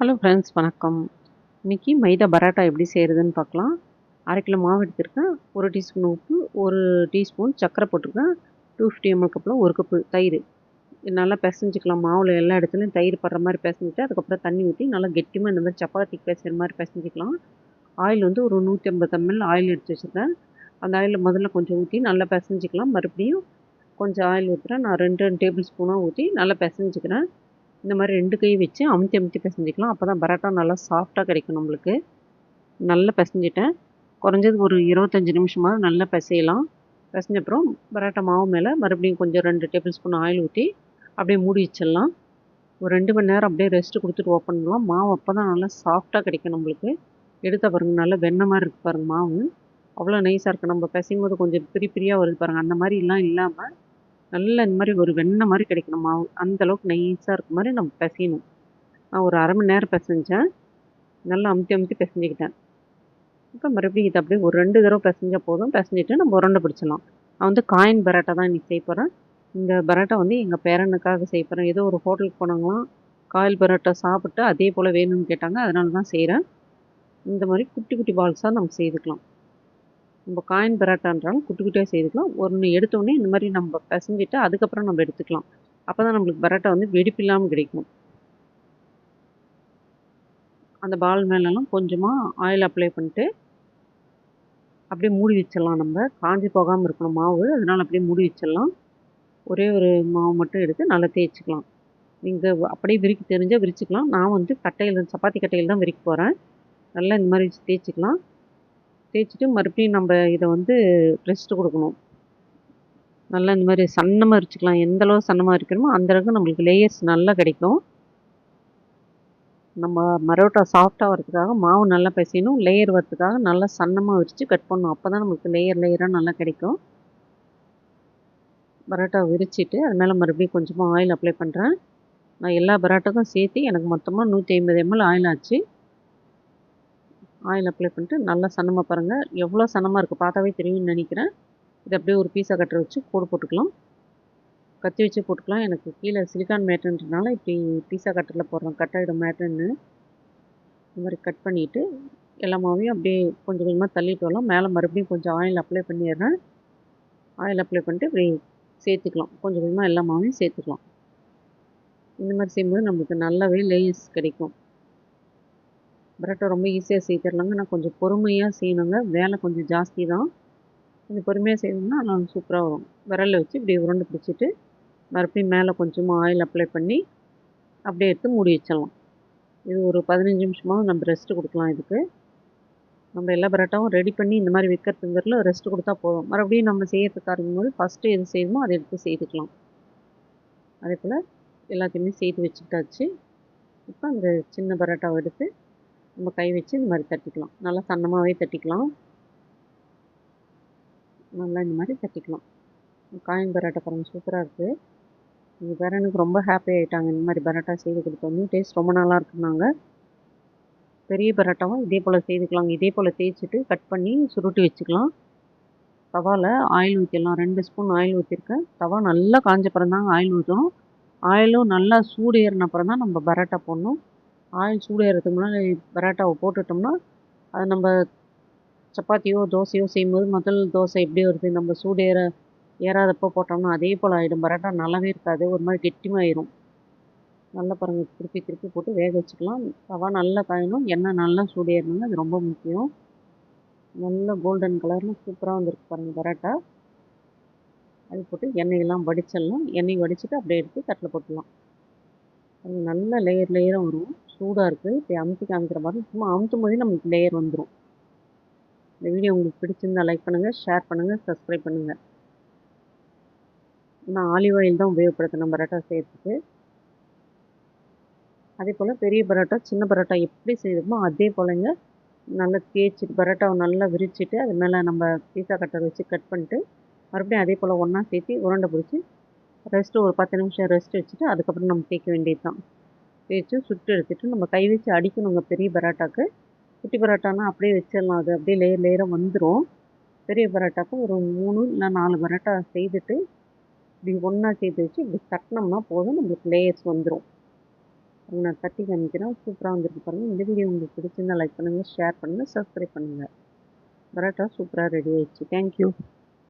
Hello friends வணக்கம். இன்றைக்கி மைதா பரோட்டா எப்படி செய்கிறதுன்னு பார்க்கலாம். அரை கிலோ மாவு எடுத்திருக்கேன். ஒரு டீஸ்பூன் உப்பு ஒரு டீஸ்பூன் சர்க்கரை போட்டிருக்கேன். டூ ஃபிஃப்டி எம்எல் கப்பில் ஒரு கப்பு தயிர். நல்லா பிசைஞ்சிக்கலாம். மாவில் எல்லா இடத்துலையும் தயிர் படுற மாதிரி பிசைஞ்சிட்டு அதுக்கப்புறம் தண்ணி ஊற்றி நல்லா கெட்டியமாக இந்த மாதிரி சப்பாத்திக்கு பேசுகிற மாதிரி பிசைஞ்சிக்கலாம். ஆயில் வந்து ஒரு நூற்றி ஐம்பது எம்எல் ஆயில் எடுத்து வச்சுருக்கேன். அந்த ஆயிலில் முதல்ல கொஞ்சம் ஊற்றி நல்லா பிசைஞ்சிக்கலாம். மறுபடியும் கொஞ்சம் ஆயில் ஊற்றுறேன் நான் ரெண்டு ரெண்டு டேபிள் ஸ்பூனாக ஊற்றி நல்லா பிசைஞ்சிக்கிறேன். இந்த மாதிரி ரெண்டு கை வச்சு அமுத்தி அமுத்தி பிசைஞ்சிக்கலாம். அப்போ தான் பரோட்டா நல்லா சாஃப்டாக கிடைக்கும் நம்மளுக்கு. நல்லா பிசைஞ்சிட்டேன். குறைஞ்சது ஒரு இருபத்தஞ்சி நிமிஷமாக நல்லா பிசையலாம். பிசைஞ்சப்புறம் பரோட்டா மாவு மேலே மறுபடியும் கொஞ்சம் ரெண்டு டேபிள் ஸ்பூன் ஆயில் ஊற்றி அப்படியே மூடி வச்சிடலாம். ஒரு ரெண்டு மணி நேரம் அப்படியே ரெஸ்ட்டு கொடுத்துட்டு ஓப்பன் பண்ணலாம். மாவு அப்போ தான் நல்லா சாஃப்டாக கிடைக்கும் நம்மளுக்கு. எடுத்த பாருங்க நல்லா வெண்ணெய் மாதிரி இருக்குது பாருங்கள் மாவு. அவ்வளோ நைஸாக இருக்குது நம்ம பிசையும் போது கொஞ்சம் பிரி பிரியாக வருது பாருங்கள் அந்த மாதிரிலாம் இல்லாமல் நல்லா இந்த மாதிரி ஒரு வெண்ணெய் மாதிரி கிடைக்கணும். மாவு. அந்த அளவுக்கு நைஸாக இருக்க மாதிரி நம்ம பிசையணும். நான் ஒரு அரை மணி நேரம் பிசைஞ்சேன். நல்லா அமுத்தி அமுத்தி பிசைஞ்சிக்கிட்டேன். இப்போ மறுபடியும் இது அப்படியே ஒரு ரெண்டு தடவை பிசைஞ்சால் போதும். பிசைஞ்சிட்டு நம்ம உருண்டை பிடிச்சிடலாம். நான் வந்து காயின் பரோட்டா தான் இன்றைக்கி செய்ய போகிறேன் இந்த பரோட்டா வந்து எங்கள் பேரனுக்காக செய்ய போகிறேன் ஏதோ ஒரு ஹோட்டலுக்கு போனாங்களாம். காயில் பரோட்டா சாப்பிட்டு அதே போல் வேணும்னு கேட்டாங்க. அதனால தான் செய்கிறேன் இந்த மாதிரி குட்டி குட்டி பால்ஸாக நம்ம செய்துக்கலாம். நம்ம காயின் பரோட்டான்றாலும் குட்டி குட்டியாக செய்துக்கலாம். ஒன்று எடுத்தோடனே இந்த மாதிரி நம்ம பிசைஞ்சிட்டு அதுக்கப்புறம் நம்ம எடுத்துக்கலாம். அப்போ தான் நம்மளுக்கு பரோட்டா வந்து வெடிப்பு இல்லாமல் கிடைக்கும். அந்த பால் மேலெல்லாம் கொஞ்சமாக ஆயில் அப்ளை பண்ணிட்டு அப்படியே மூடி வச்சிடலாம் நம்ம. காஞ்சி போகாமல் இருக்கணும் மாவு. அதனால் அப்படியே மூடி வச்சிடலாம். ஒரே ஒரு மாவு மட்டும் எடுத்து நல்லா தேய்ச்சிக்கலாம். நீங்கள் அப்படியே விரிக்க தெரிஞ்சால் விரிச்சிக்கலாம். நான் வந்து கட்டையில் சப்பாத்தி கட்டையில் தான் விரிக்க போகிறேன் நல்லா இந்த மாதிரி தேய்ச்சிக்கலாம். தேய்ச்சிட்டு மறுபடியும் நம்ம இதை வந்து ரெஸ்ட்டு கொடுக்கணும். நல்லா இந்த மாதிரி சன்னமாக அரிச்சிக்கலாம் எந்த அளவு சன்னமாக அரிக்கணுமோ அந்த அளவுக்கு நம்மளுக்கு லேயர்ஸ் நல்லா கிடைக்கும். நம்ம மரோட்டா சாஃப்டாக வரதுக்காக மாவு நல்லா பிசையணும். லேயர் வரதுக்காக நல்லா சன்னமாக விரித்து கட் பண்ணணும். அப்போ தான் நம்மளுக்கு லேயர் லேயராக நல்லா கிடைக்கும். பரோட்டா விரிச்சிட்டு அது மேலே மறுபடியும் கொஞ்சமாக ஆயில் அப்ளை பண்ணுறேன் நான் எல்லா பரோட்டாக்கும் சேர்த்து எனக்கு மொத்தமாக நூற்றி ஐம்பது எம்எல் ஆயில் ஆச்சு. ஆயில் அப்ளை பண்ணிட்டு நல்லா சன்னமாக பாருங்கள் எவ்வளோ சன்னமாக இருக்குது பார்த்தாவே தெரியும்னு நினைக்கிறேன். இது அப்படியே ஒரு பீஸாக கட்டரை வச்சு கோடு போட்டுக்கலாம். கத்தி வச்சு போட்டுக்கலாம். எனக்கு கீழே சிலிக்கான் மேட்டுன்றனால இப்படி பீஸா கட்டரில் போடுறோம் கட்டாயிடும் மேட்டன்னு இந்த மாதிரி கட் பண்ணிவிட்டு எல்லா மாவையும் அப்படியே கொஞ்சம் கொஞ்சமாக தள்ளிட்டு வரலாம். மேலே மறுபடியும் கொஞ்சம் ஆயில் அப்ளை பண்ணிடுறேன். ஆயில் அப்ளை பண்ணிட்டு இப்படி சேர்த்துக்கலாம். கொஞ்சம் கொஞ்சமாக எல்லா மாவையும் சேர்த்துக்கலாம். இந்த மாதிரி செய்யும்போது நம்மளுக்கு நல்லாவே லேயர்ஸ் கிடைக்கும். பரோட்டா ரொம்ப ஈஸியாக செய்திடலாங்க. நான் கொஞ்சம் பொறுமையாக செய்யணுங்க. வேலை கொஞ்சம் ஜாஸ்தி தான் கொஞ்சம் பொறுமையாக செய்யணும்னா நான் சூப்பராக வரும். விரலில் வச்சு இப்படி உருண்டை பிடிச்சிட்டு மறுபடியும் மேலே கொஞ்சமாக ஆயில் அப்ளை பண்ணி அப்படியே எடுத்து மூடி வச்சிடலாம். இது ஒரு பதினஞ்சு நிமிஷமாக நம்ம ரெஸ்ட்டு கொடுக்கலாம் இதுக்கு. நம்ம எல்லா பரோட்டாவும் ரெடி பண்ணி இந்த மாதிரி விற்கிறதுங்கிறதுல ரெஸ்ட்டு கொடுத்தா போதும். மறுபடியும் நம்ம செய்யறதுக்கு ஆரம்பிக்கும்போது ஃபஸ்ட்டு எது செய்யணுமோ அதை எடுத்து செய்துக்கலாம். அதே போல் எல்லாத்தையுமே செய்து வச்சுக்கிட்டாச்சு. இப்போ அந்த சின்ன பரோட்டாவை எடுத்து நம்ம கை வச்சு இந்த மாதிரி தட்டிக்கலாம். நல்லா சன்னமாகவே தட்டிக்கலாம். நல்லா இந்த மாதிரி தட்டிக்கலாம். காயின் பரோட்டா பாருங்க சூப்பராக இருக்குது இங்கே வேறு எனக்கு ரொம்ப ஹாப்பி ஆகிட்டாங்க இந்த மாதிரி பரோட்டா செய்து கொடுத்தோம் டேஸ்ட் ரொம்ப நல்லா இருக்குனாங்க பெரிய பரோட்டாவும் இதே போல் செய்துக்கலாங்க. இதே போல் தேய்ச்சிட்டு கட் பண்ணி சுருட்டி வச்சுக்கலாம். தவாவில் ஆயில் ஊற்றிடலாம் ரெண்டு ஸ்பூன் ஆயில் ஊற்றிருக்கேன் தவா நல்லா காஞ்ச அப்புறம் ஆயில் ஊற்றணும் ஆயிலும் நல்லா சூடு ஏறின அப்புறம் தான் நம்ம பரோட்டா போடணும். ஆயில் சூடு ஏறதுக்கு முன்னாடி பரோட்டாவை போட்டுட்டோம்னா அது நம்ம சப்பாத்தியோ தோசையோ செய்யும்போது முதல் தோசை எப்படி வருது நம்ம சூடேற ஏறாதப்போ போட்டோம்னா அதே போல் ஆகிடும் பரோட்டா நல்லாவே இருக்காது. ஒரு மாதிரி கெட்டிமாயிரும். நல்லா பாருங்கள் திருப்பி திருப்பி போட்டு வேக வச்சுக்கலாம். தவா நல்லா காயணும். எண்ணெய் நல்லா சூடேறணுங்க. அது ரொம்ப முக்கியம். நல்ல கோல்டன் கலரில் சூப்பராக வந்துருக்கு பாருங்கள் பரோட்டா. அது போட்டு எண்ணெயெல்லாம் வடிச்சிடலாம். எண்ணெய் வடிச்சிட்டு அப்படியே எடுத்து தட்டில் போட்டுடலாம். அது நல்ல லேயர் லேயராக வரும். சூடாக இருக்குது இப்போ அமுத்தி காமிக்கிற மாதிரி சும்மா அமுத்தும் போதே நமக்கு லேயர் வந்துடும் இந்த வீடியோ உங்களுக்கு பிடிச்சிருந்தா லைக் பண்ணுங்கள் ஷேர் பண்ணுங்கள் சப்ஸ்கிரைப் பண்ணுங்கள் நான் ஆலிவ் ஆயில் தான் உபயோகப்படுத்தணும் பரோட்டா செய்கிறதுக்கு அதே போல் பெரிய பரோட்டா சின்ன பரோட்டா எப்படி செய்யணுமோ அதே போலங்க நல்லா தேய்ச்சிட்டு பரோட்டாவை நல்லா விரிச்சிட்டு அது மேலே நம்ம பீஸா கட்டர் வச்சு கட் பண்ணிட்டு மறுபடியும் அதே போல் ஒன்றா சேர்த்து உருண்டை பிடிச்சி ரெஸ்ட்டு ஒரு பத்து நிமிஷம் ரெஸ்ட் வச்சுட்டு அதுக்கப்புறம் நம்ம தேய்க்க வேண்டியது தான் தேய்ச்சி சுட்டு எடுத்துகிட்டு நம்ம கை வச்சு அடிக்கணுங்க பெரிய பரோட்டாக்கு. குட்டி பரோட்டானா அப்படியே வச்சிடலாம். அது அப்படியே லேயர் லேயராக வந்துடும் பெரிய பரோட்டாக்கு ஒரு மூணு இல்லை நாலு பரோட்டா செய்துட்டு இப்படி ஒன்றா சேர்த்து வச்சு இப்படி தட்டினோம்னா போதும். நம்மளுக்கு லேயர்ஸ் வந்துடும் பாருங்க, நான் தட்டி காமிக்கிறேன். சூப்பராக வந்துருக்கு பாருங்கள் இந்த வீடியோ உங்களுக்கு பிடிச்சிருந்தா லைக் பண்ணுங்கள் ஷேர் பண்ணுங்கள் சப்ஸ்கிரைப் பண்ணுங்கள் பரோட்டா சூப்பராக ரெடி ஆயிடுச்சு. தேங்க்யூ